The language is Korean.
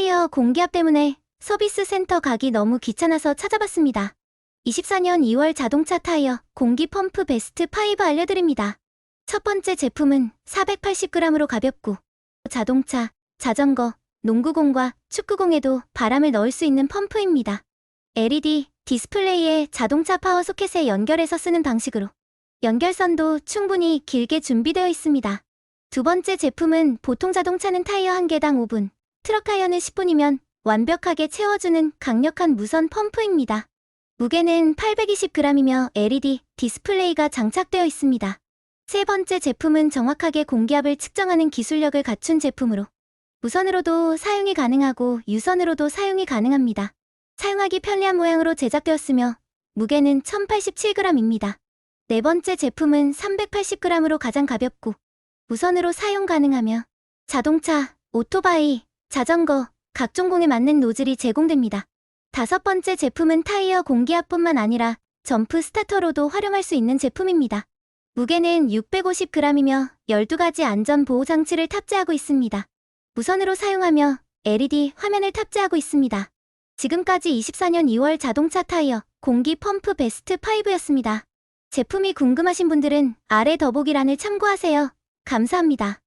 타이어 공기압 때문에 서비스 센터 가기 너무 귀찮아서 찾아봤습니다. 24년 2월 자동차 타이어 공기 펌프 베스트 5 알려드립니다. 첫 번째 제품은 480g으로 가볍고 자동차, 자전거, 농구공과 축구공에도 바람을 넣을 수 있는 펌프입니다. LED 디스플레이에 자동차 파워 소켓에 연결해서 쓰는 방식으로 연결선도 충분히 길게 준비되어 있습니다. 두 번째 제품은 보통 자동차는 타이어 한 개당 5분, 트럭 타이어는 10분이면 완벽하게 채워주는 강력한 무선 펌프입니다. 무게는 820g이며 LED 디스플레이가 장착되어 있습니다. 세 번째 제품은 정확하게 공기압을 측정하는 기술력을 갖춘 제품으로 무선으로도 사용이 가능하고 유선으로도 사용이 가능합니다. 사용하기 편리한 모양으로 제작되었으며 무게는 1087g입니다. 네 번째 제품은 380g으로 가장 가볍고 무선으로 사용 가능하며 자동차, 오토바이, 자전거, 각종 공에 맞는 노즐이 제공됩니다. 다섯 번째 제품은 타이어 공기압뿐만 아니라 점프 스타터로도 활용할 수 있는 제품입니다. 무게는 650g이며 12가지 안전 보호 장치를 탑재하고 있습니다. 무선으로 사용하며 LED 화면을 탑재하고 있습니다. 지금까지 24년 2월 자동차 타이어 공기 펌프 베스트 5였습니다. 제품이 궁금하신 분들은 아래 더보기란을 참고하세요. 감사합니다.